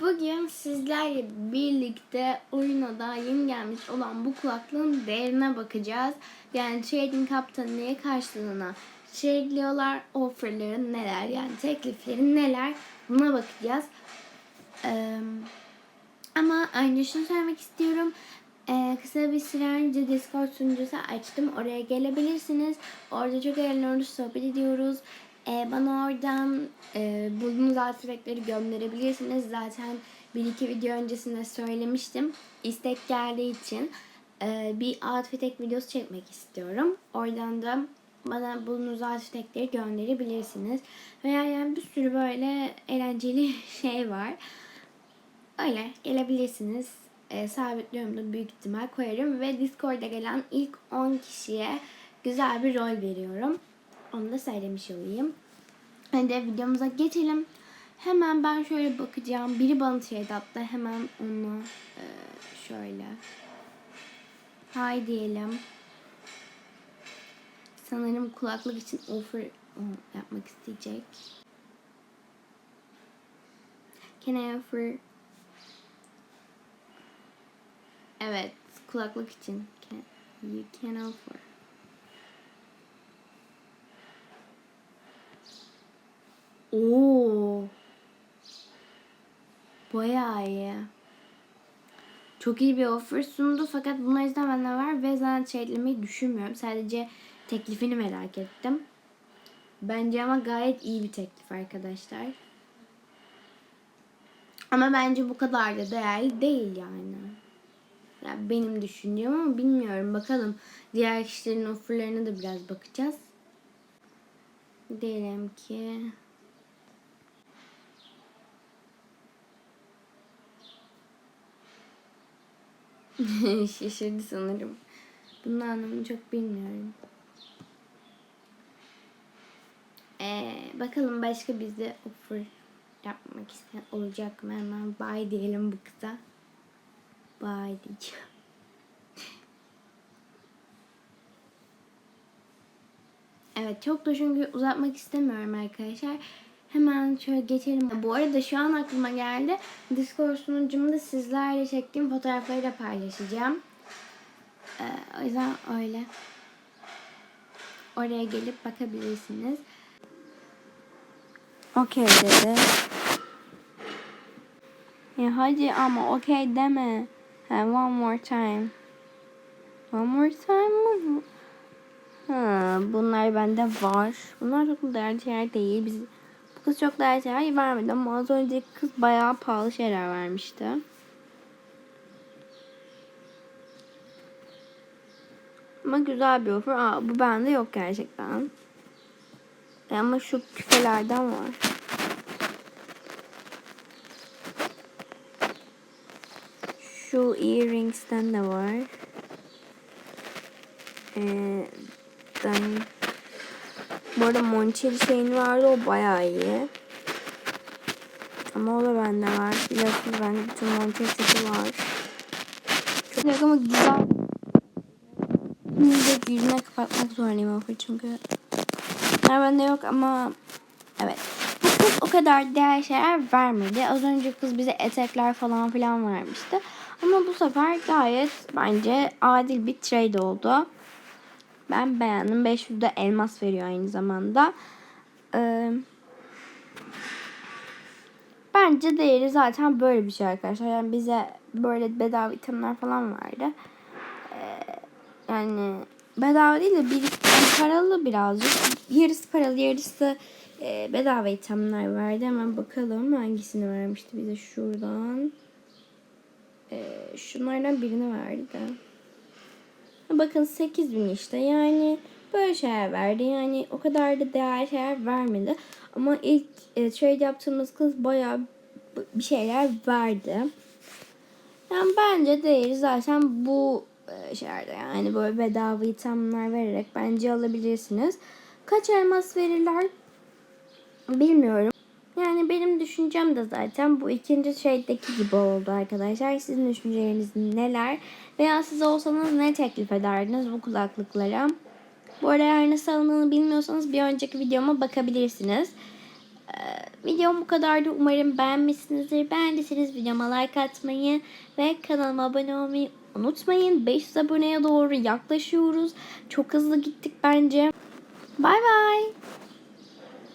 Bugün sizlerle birlikte oyuna da yeni gelmiş olan bu kulaklığın değerine bakacağız. Yani Trading Cup'ta neye karşılığına trade'liyorlar, offerları neler yani teklifleri neler buna bakacağız. Ee, ama önce şunu söylemek istiyorum. Ee, kısa bir süre önce Discord sunucusu açtım. Oraya gelebilirsiniz. Orada çok eğlenceli sohbet ediyoruz. Ee, bana oradan e, bulduğunuz artifactleri gönderebilirsiniz. Zaten bir iki video öncesinde söylemiştim. İstek geldiği için e, bir artifact videosu çekmek istiyorum. Oradan da bana bulduğunuz artifactleri gönderebilirsiniz. Veya yani bir sürü böyle eğlenceli şey var. Öyle gelebilirsiniz. E, sabitliyorum da büyük ihtimal koyarım. Ve Discord'a gelen ilk 10 kişiye güzel bir rol veriyorum. Onu da söylemiş olayım. Hadi videomuza geçelim. Hemen ben şöyle bakacağım. Biri bana trade attı. Hemen onu e, şöyle hay diyelim. Sanırım kulaklık için offer o, yapmak isteyecek. Can I offer Evet, kulaklık için. Can, you can offer. Oo. Bayağı iyi. Çok iyi bir offer sundu fakat bunlar bende var ve zaten trade'lemeyi düşünmüyorum. Sadece teklifini merak ettim. Bence ama gayet iyi bir teklif arkadaşlar. Ama bence bu kadar da değerli değil yani. Yani benim düşüncem ama bilmiyorum. Bakalım. Diğer kişilerin offerlarına da biraz bakacağız. Diyelim ki Şaşırdı sanırım. Bunun anlamını çok bilmiyorum. Ee, bakalım başka bize offer yapmak isteyen olacak mı? Hemen bye diyelim bu kıza. Bye diyeceğim. Evet çok da çünkü uzatmak istemiyorum arkadaşlar. Hemen şöyle geçelim. Bu arada şu an aklıma geldi. Discord sunucumda sizlerle çektiğim fotoğrafları da paylaşacağım. Ee, o yüzden öyle. Oraya gelip bakabilirsiniz. Okey dedi. Ya hadi ama okey deme. Ha, one more time. One more time mı? Ha, bunlar bende var. Bunlar çok değerli şeyler değil. Biz bu kız çok değerli şeyler vermedi ama az önceki kız bayağı pahalı şeyler vermişti. Ama güzel bir offer. Aa, bu bende yok gerçekten. E ama şu küpelerden var. Şu earrings'ten de var. Ee, ben bu arada Monçeri şeyin vardı o bayağı iyi. Ama o da bende var. Biliyorsunuz bende bütün Monçeri seti var. Çok güzel ama güzel. Şimdi yüzüne kapatmak zorundayım offer çünkü. Bunlar bende yok ama evet. Bu kız o kadar değer şeyler vermedi. Az önce kız bize etekler falan filan vermişti. Ama bu sefer gayet bence adil bir trade oldu. Ben beğendim. 500 de elmas veriyor aynı zamanda. Ee, bence değeri zaten böyle bir şey arkadaşlar. Yani bize böyle bedava itemler falan vardı. Ee, yani bedava değil de bir paralı birazcık. Yarısı paralı yarısı e, bedava itemler verdi. Hemen bakalım hangisini vermişti bize şuradan. Ee, şunlardan birini verdi. Bakın 8000 işte yani böyle şeyler verdi. Yani o kadar da değerli şeyler vermedi. Ama ilk e, trade yaptığımız kız bayağı bir şeyler verdi. Yani bence değeri zaten bu e, şeylerde yani böyle bedava itemler vererek bence alabilirsiniz. Kaç elmas verirler bilmiyorum. Yani benim düşüncem de zaten bu ikinci şeydeki gibi oldu arkadaşlar. Sizin düşünceleriniz neler? Veya siz olsanız ne teklif ederdiniz bu kulaklıklara? Bu arada eğer nasıl alındığını bilmiyorsanız bir önceki videoma bakabilirsiniz. Ee, Videom bu kadardı. Umarım beğenmişsinizdir. Beğendiyseniz videoma like atmayı ve kanalıma abone olmayı unutmayın. 500 aboneye doğru yaklaşıyoruz. Çok hızlı gittik bence. Bay bay.